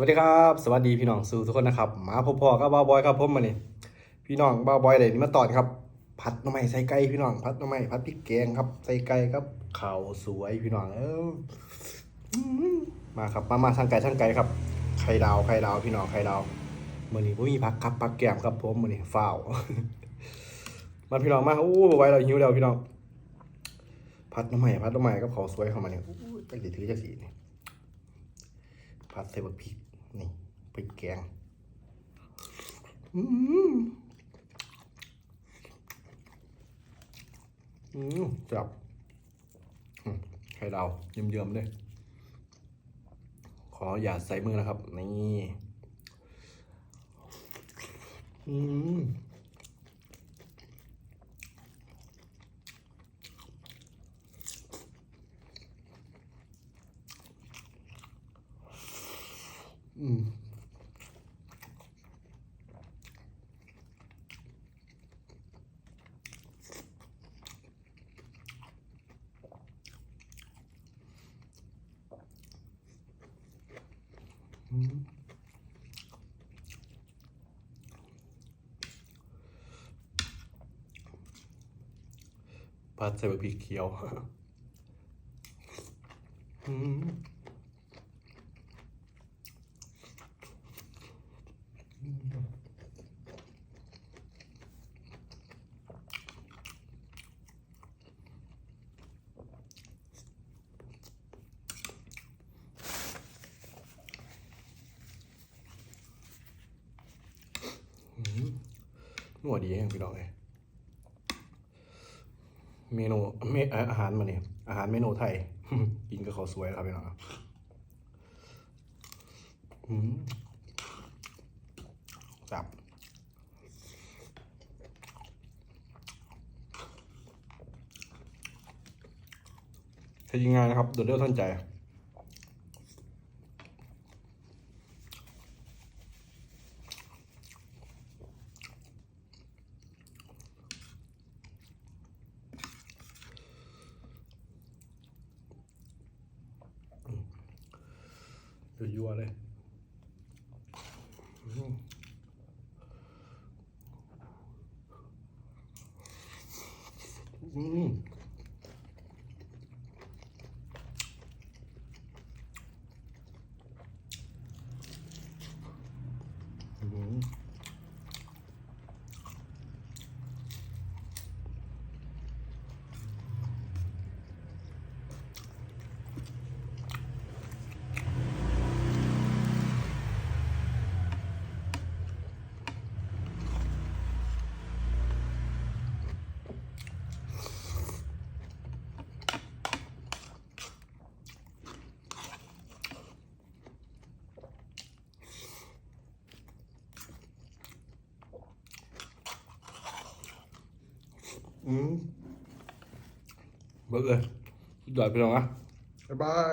วัสดีครับ สวัสดีพี่น้องสู่ทุกคนนะครับมาพบพ่อกับบ้าบอยครับผมมาเนี่ยพี่น้องบ้าบอยเลยนี่มาตอนครับ ผัดหน่อไม้ใส่ไก่พี่น้องผัดหน่อไม้ผัดพริกแกงครับใส่ไก่ครับข้าวสวยพี่น้องเออมาครับมามาทางไก่ทางไก่ครับไข่ดาวไข่ดาวพี่น้องไข่ดาวมื่อนี้ผมมีผักครับผักแกมครับผมมื่อนี้ฝ้าวมาพี่น้องมาโอ้บ่ไว้เราหิวแล้วพี่น้องผัดหน่อไม้ผัดหน่อไม้กับข้าวสวยเข้ามาเนี่ยอู้จักสิถือจักสิเนี่ยผัดใส่บักพริก นี่พริกแกงอืมอืมจับไข่ดาวเยิ้มๆเลยขออย่าใส่มือนะครับ นี่ อืม อืมอืมผัดใส่บักพริกเขียวอืม นัวดีแห้งพี่น้องเลยเมนูเมออาหารมาเนี่ยอาหารเมนูไทย กินกับข้าวสวยครับพี่น้องครับจับใช้ยิงงานนะครับโดดเดี่ยวท่านใจ ตัวยัวเลยอืมอืมอืม อืมเบิกเลยสุดยอดพี่น้องอะบ๊ายบาย